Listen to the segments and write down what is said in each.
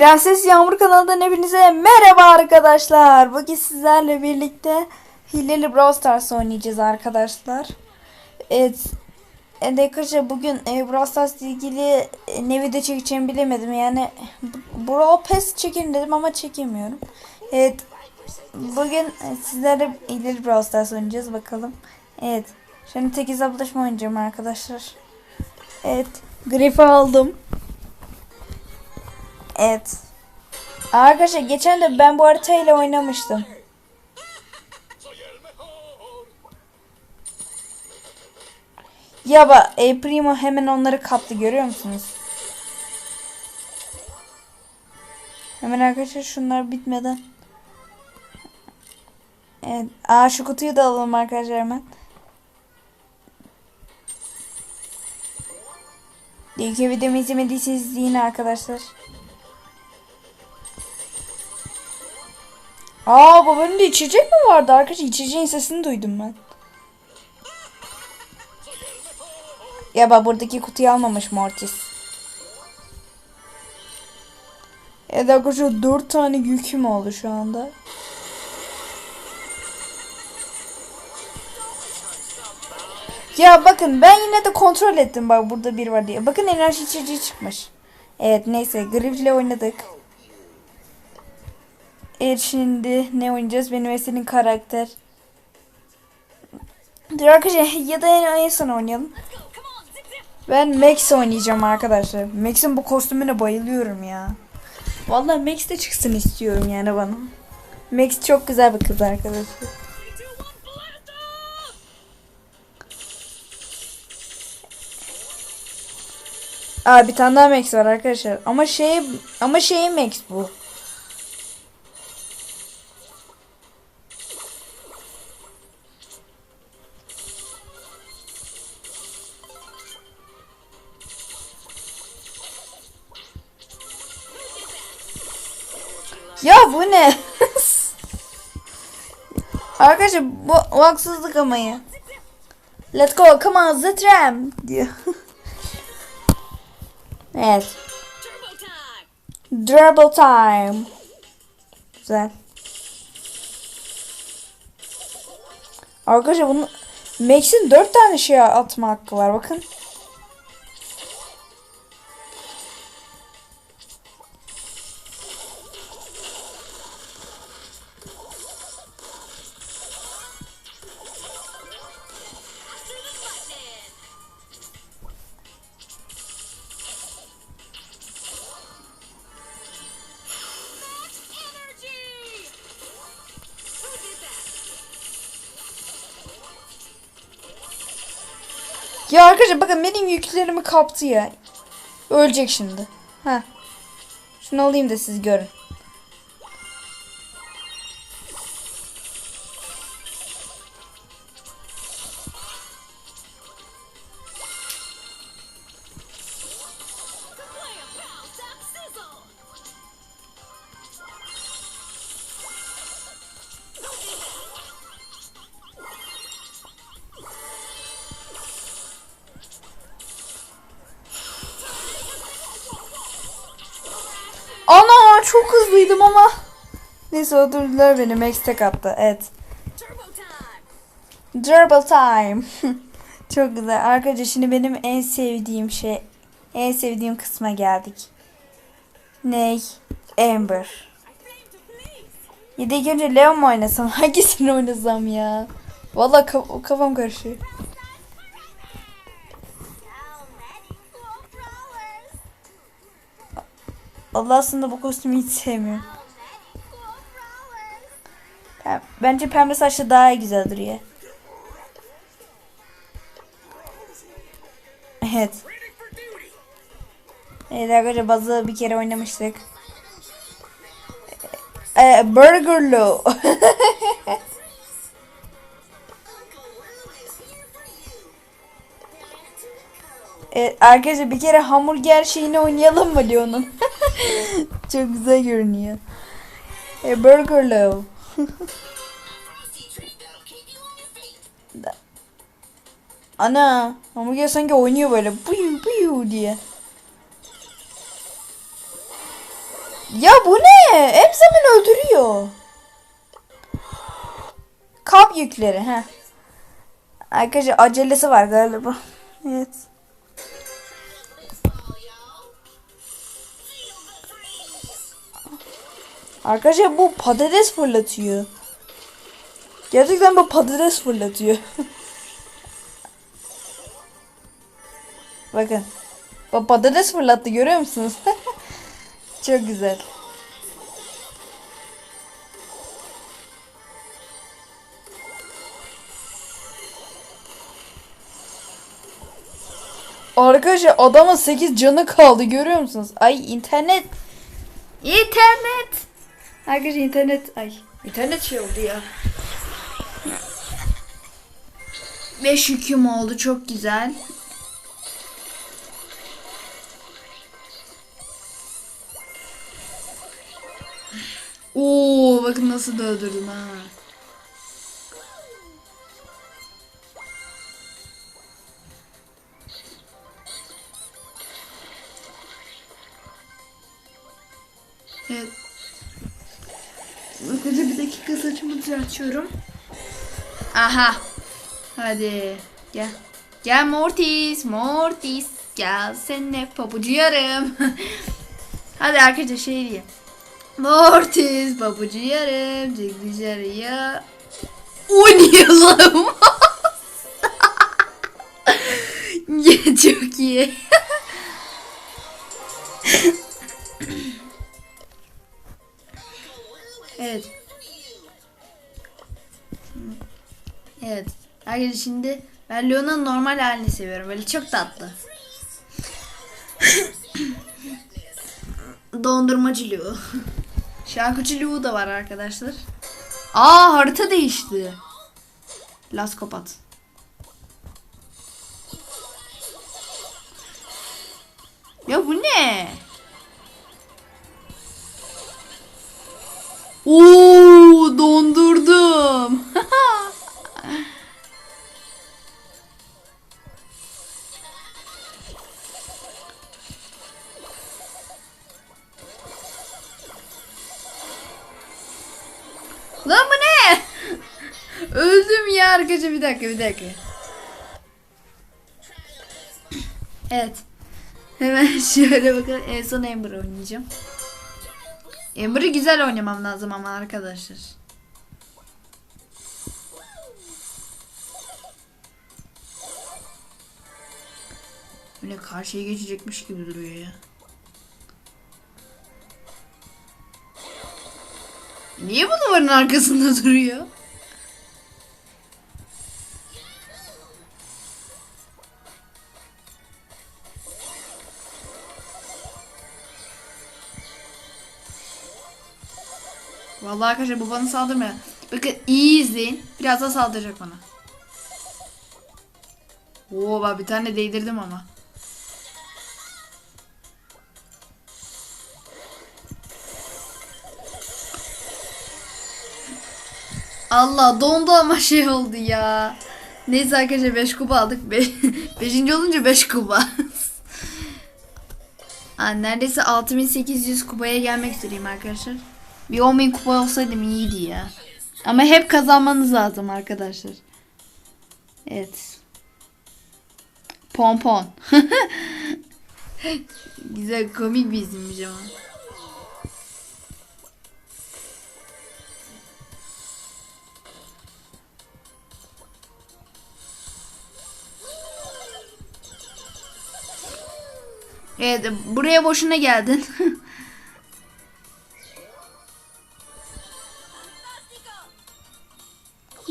Prenses Yağmur kanalından hepinize merhaba arkadaşlar. Bugün sizlerle birlikte Hileli Brawl Stars oynayacağız arkadaşlar. Evet. Evet arkadaşlar bugün e, Brawl Stars ilgili e, ne video çekeceğimi bilemedim. Yani Brawl Pass çekin dedim ama çekemiyorum. Evet. Bugün e, sizlerle Hileli Brawl Stars oynayacağız bakalım. Evet. Şimdi tek hesaplaşma oynayacağım arkadaşlar. Evet. Griff'i aldım. Evet. Arkadaşlar geçen de ben bu haritayla oynamıştım. Ya bak e, Primo hemen onları kaptı görüyor musunuz? Hemen arkadaşlar şunlar bitmeden. Evet. Aa şu kutuyu da alalım arkadaşlar hemen. İlk videomu izlemediyseniz izleyin arkadaşlar. Aa bu bölümde içecek mi vardı arkadaşlar? İçeceğin sesini duydum ben. Ya bak buradaki kutuyu almamış Mortis. Evet arkadaşlar 4 tane yüküm oldu şu anda. Ya bakın ben yine de kontrol ettim bak burada bir var diye. Bakın enerji içeceği çıkmış. Evet neyse Griff'le oynadık. Evet şimdi ne oynayacağız? Benim ve senin karakter. Dur arkadaşlar ya da en, en son oynayalım. Ben Max oynayacağım arkadaşlar. Max'in bu kostümüne bayılıyorum ya. Vallahi Max de çıksın istiyorum yani bana. Max çok güzel bir kız arkadaşlar. Aa bir tane daha Max var arkadaşlar. Ama şey ama şey Max bu. Ya bu ne? Arkadaşlar bu, bu haksızlık ama ya. Let's go, come on, the tram evet. Double time. Güzel. Arkadaşlar bunu Max'in 4 tane şey atma hakkı var bakın. Ya arkadaşlar bakın benim yüklerimi kaptı ya. Ölecek şimdi. Ha. Şunu alayım da siz görün. Hızlıydım ama. Neyse öldürdüler beni. Max tek attı. Evet. Durable time. çok güzel. Arkadaşlar şimdi benim en sevdiğim şey. En sevdiğim kısma geldik. Ney? Amber. İlk önce Leon mu oynasam? Hangisini oynasam ya? Vallahi kaf- kafam karışıyor. Allah aslında bu kostümü hiç sevmiyorum. Bence pembe saçlı daha güzel duruyor. Evet. Evet arkadaşlar bazı bir kere oynamıştık. Ee, Burgerlo. Evet, arkadaşlar bir kere hamburger şeyini oynayalım mı Leon'un? Çok güzel görünüyor. E, Burger Love. Ana hamburger sanki oynuyor böyle buyu buyu diye. Ya bu ne? Hep beni öldürüyor. Kap yükleri he. Arkadaşlar acelesi var galiba. Evet. Arkadaşlar bu patates fırlatıyor. Gerçekten bu patates fırlatıyor. Bakın. Bak patates fırlattı görüyor musunuz? Çok güzel. Arkadaşlar adamın 8 canı kaldı görüyor musunuz? Ay internet. İnternet. Arkadaşlar internet. Ay internet şey oldu ya. 5 yüküm oldu çok güzel. Oo bakın nasıl da öldürdüm ha. Evet. Bakınca bir dakika saçımı düzeltiyorum. Aha. Hadi. Gel. Gel Mortis. Mortis. Gel seninle pabucu yarım. Hadi arkadaşlar şey diyeyim. Mortis pabucu yarım. Çık dışarıya. Oynayalım. Ya, Çok iyi. Evet. Arkadaşlar şimdi ben Leona'nın normal halini seviyorum. Böyle çok tatlı. Dondurmacı Leo. Şarkıcı Leo da var arkadaşlar. Aa harita değişti. Las kapat. Ya bu ne? Oo arkadaşlar bir dakika bir dakika. Evet. Hemen şöyle bakalım. En son Ember oynayacağım. Ember'ı güzel oynamam lazım ama arkadaşlar. Böyle karşıya geçecekmiş gibi duruyor ya. Niye bu duvarın arkasında duruyor? Vallahi arkadaşlar bu bana saldırmıyor. Bakın iyi izleyin. Birazdan saldıracak bana. Oo bak bir tane değdirdim ama. Allah dondu ama şey oldu ya. Neyse arkadaşlar 5 kupa aldık. 5. olunca 5 kupa. Aa, neredeyse 6800 kupaya gelmek üzereyim arkadaşlar. Bir 10.000 kupa olsaydım iyiydi ya. Ama hep kazanmanız lazım arkadaşlar. Evet. Pompon. Güzel komik bir isimmiş ama. Evet buraya boşuna geldin.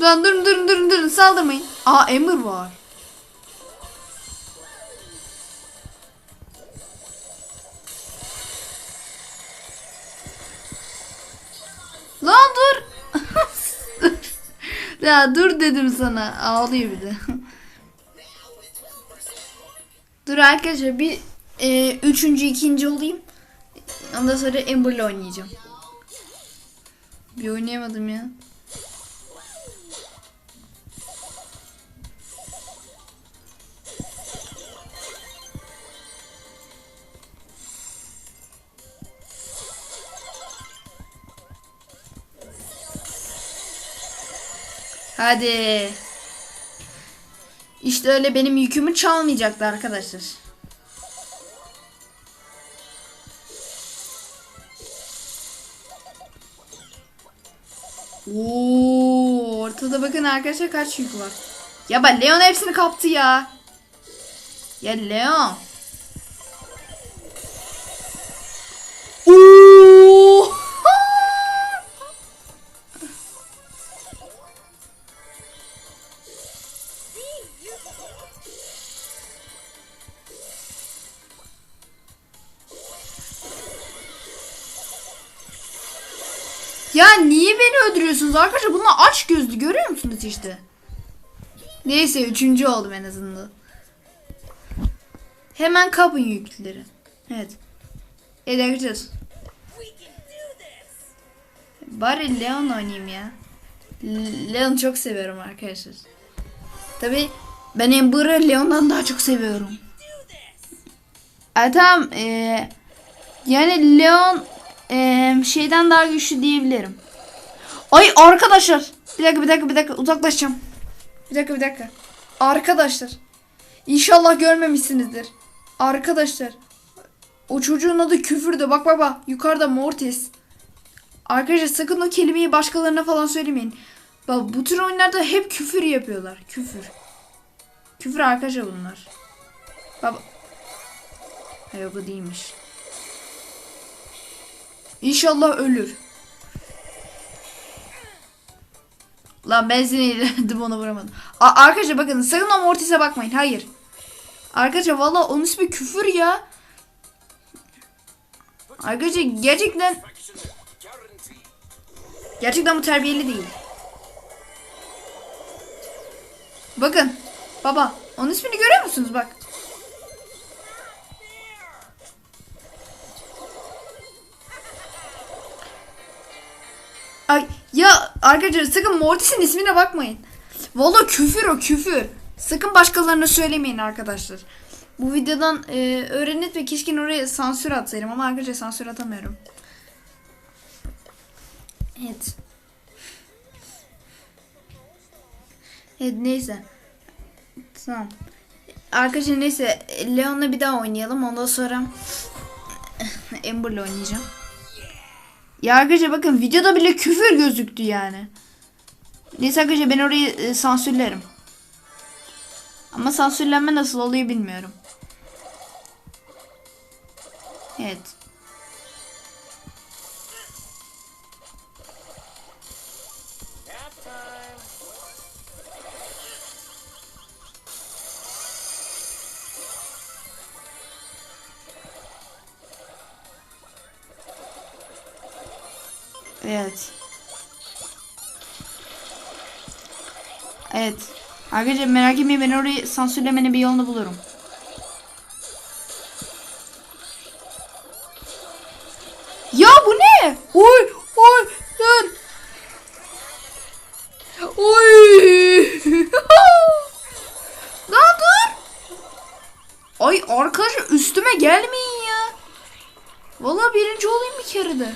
Lan durun durun durun durun saldırmayın. Aa Ember var. Lan dur. ya dur dedim sana. Ağlıyor bir de. dur arkadaşlar bir e, üçüncü ikinci olayım. Ondan sonra Amber'la oynayacağım. Bir oynayamadım ya. Hadi. İşte öyle benim yükümü çalmayacaktı arkadaşlar. Oo, ortada bakın arkadaşlar kaç yük var. Ya bak Leon hepsini kaptı ya. Ya Leon. Ya niye beni öldürüyorsunuz arkadaşlar? Bunlar aç gözlü görüyor musunuz işte? Neyse üçüncü oldum en azından. Hemen kapın yükleri. Evet. Edeceğiz. Bari Leon oynayayım ya. Le- Leon çok seviyorum arkadaşlar. Tabi ben Amber'ı Leon'dan daha çok seviyorum. E, tamam. eee, yani Leon şeyden daha güçlü diyebilirim. Ay arkadaşlar. Bir dakika bir dakika bir dakika uzaklaşacağım. Bir dakika bir dakika. Arkadaşlar. İnşallah görmemişsinizdir. Arkadaşlar. O çocuğun adı küfürdü. Bak bak bak. Yukarıda Mortis. Arkadaşlar sakın o kelimeyi başkalarına falan söylemeyin. Bak bu tür oyunlarda hep küfür yapıyorlar. Küfür. Küfür arkadaşlar bunlar. Bak. Hayır bu değilmiş. İnşallah ölür. Lan ben seni ilerledim ona vuramadım. A- arkadaşlar bakın sakın o Mortis'e bakmayın. Hayır. Arkadaşlar valla onun ismi küfür ya. Arkadaşlar gerçekten gerçekten bu terbiyeli değil. Bakın baba onun ismini görüyor musunuz bak. Ay ya arkadaşlar sakın Mortis'in ismine bakmayın. Valla küfür o küfür. Sakın başkalarına söylemeyin arkadaşlar. Bu videodan e, öğrenip ve keşke oraya sansür atsaydım ama arkadaşlar sansür atamıyorum. Evet. Evet neyse. Tamam. Arkadaşlar neyse Leon'la bir daha oynayalım. Ondan sonra Amber'la oynayacağım. Ya arkadaşlar bakın videoda bile küfür gözüktü yani. Neyse arkadaşlar ben orayı e, sansürlerim. Ama sansürlenme nasıl oluyor bilmiyorum. Evet. Evet. Arkadaşlar merak etmeyin ben orayı sansürlemenin bir yolunu bulurum. Ya bu ne? Oy oy dur. Oy. Lan dur. Ay arkadaşlar üstüme gelmeyin ya. Vallahi birinci olayım bir kere de.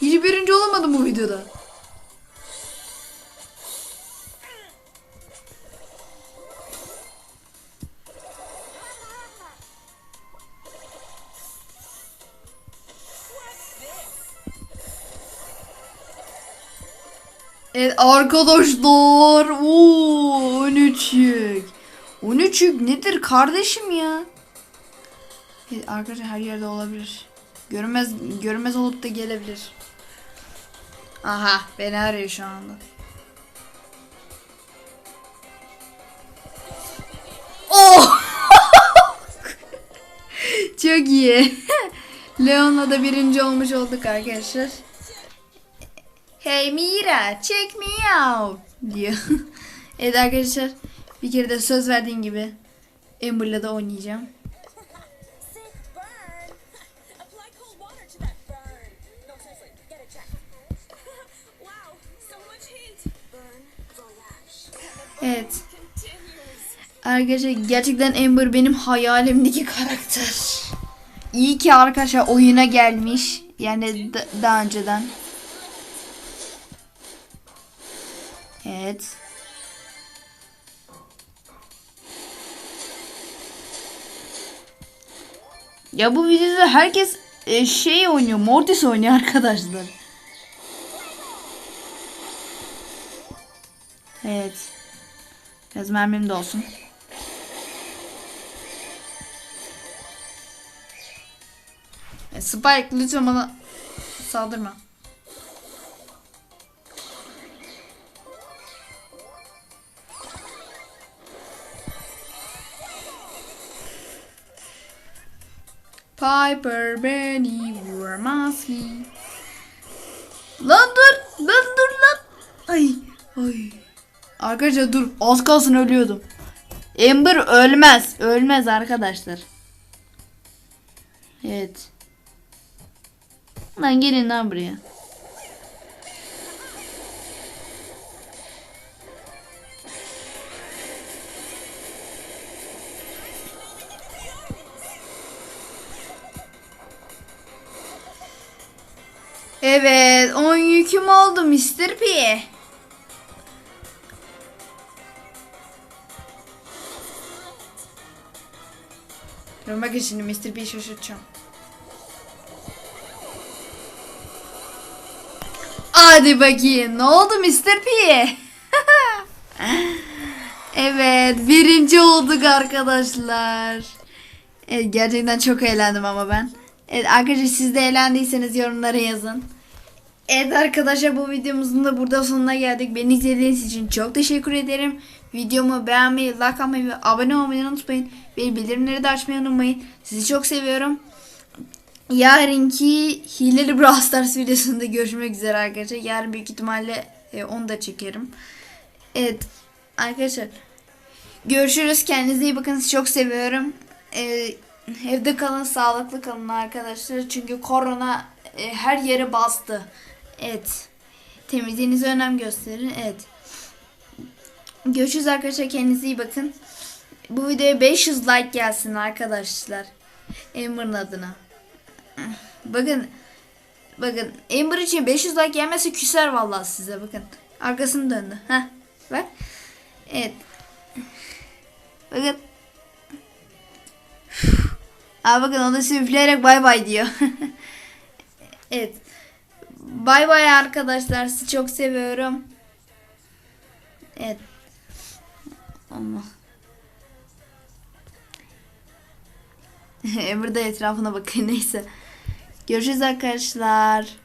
Hiç birinci olamadım bu videoda. Evet arkadaşlar. Oo 13 yük. 13 yük nedir kardeşim ya? Evet, arkadaşlar her yerde olabilir. Görünmez görünmez olup da gelebilir. Aha beni arıyor şu anda. Oh! Çok iyi. Leon'la da birinci olmuş olduk arkadaşlar. Hey Mira, check me out diyor. evet arkadaşlar bir kere de söz verdiğim gibi Amber'la da oynayacağım. Evet. Arkadaşlar gerçekten Amber benim hayalimdeki karakter. İyi ki arkadaşlar oyuna gelmiş. Yani da- daha önceden. Evet. Ya bu videoda herkes e, şey oynuyor. Mortis oynuyor arkadaşlar. Evet. Biraz mermim de olsun. E, Spike lütfen bana saldırma. Piper beni vurmaz ki. Lan dur, lan dur lan. Ay, ay. Arkadaşlar dur, az kalsın ölüyordum. Ember ölmez, ölmez arkadaşlar. Evet. Lan gelin lan buraya. Evet, 10 yüküm oldu Mr. P. Dur bakın şimdi Mr. P'yi şaşırtacağım. Hadi bakayım. Ne oldu Mr. P? evet. Birinci olduk arkadaşlar. Evet, gerçekten çok eğlendim ama ben. Evet arkadaşlar siz de eğlendiyseniz yorumlara yazın. Evet arkadaşlar bu videomuzun da burada sonuna geldik. Beni izlediğiniz için çok teşekkür ederim. Videomu beğenmeyi, like atmayı ve abone olmayı unutmayın. Ve bildirimleri de açmayı unutmayın. Sizi çok seviyorum. Yarınki hileli Brawl Stars videosunda görüşmek üzere arkadaşlar. Yarın büyük ihtimalle e, onu da çekerim. Evet arkadaşlar. Görüşürüz. Kendinize iyi bakın. Sizi çok seviyorum. E, evde kalın, sağlıklı kalın arkadaşlar. Çünkü korona e, her yere bastı. Evet. Temizliğinize önem gösterin. Evet. Görüşürüz arkadaşlar. Kendinize iyi bakın. Bu videoya 500 like gelsin arkadaşlar. Amber'ın adına. Bakın. Bakın Amber için 500 like gelmezse küser vallahi size bakın. Arkasını döndü. Heh. Bak. Evet. Bakın. Aa bakın o da üfleyerek bay bay diyor. evet. Bay bay arkadaşlar. Sizi çok seviyorum. Evet. Allah. De etrafına bakıyor neyse. Görüşürüz arkadaşlar.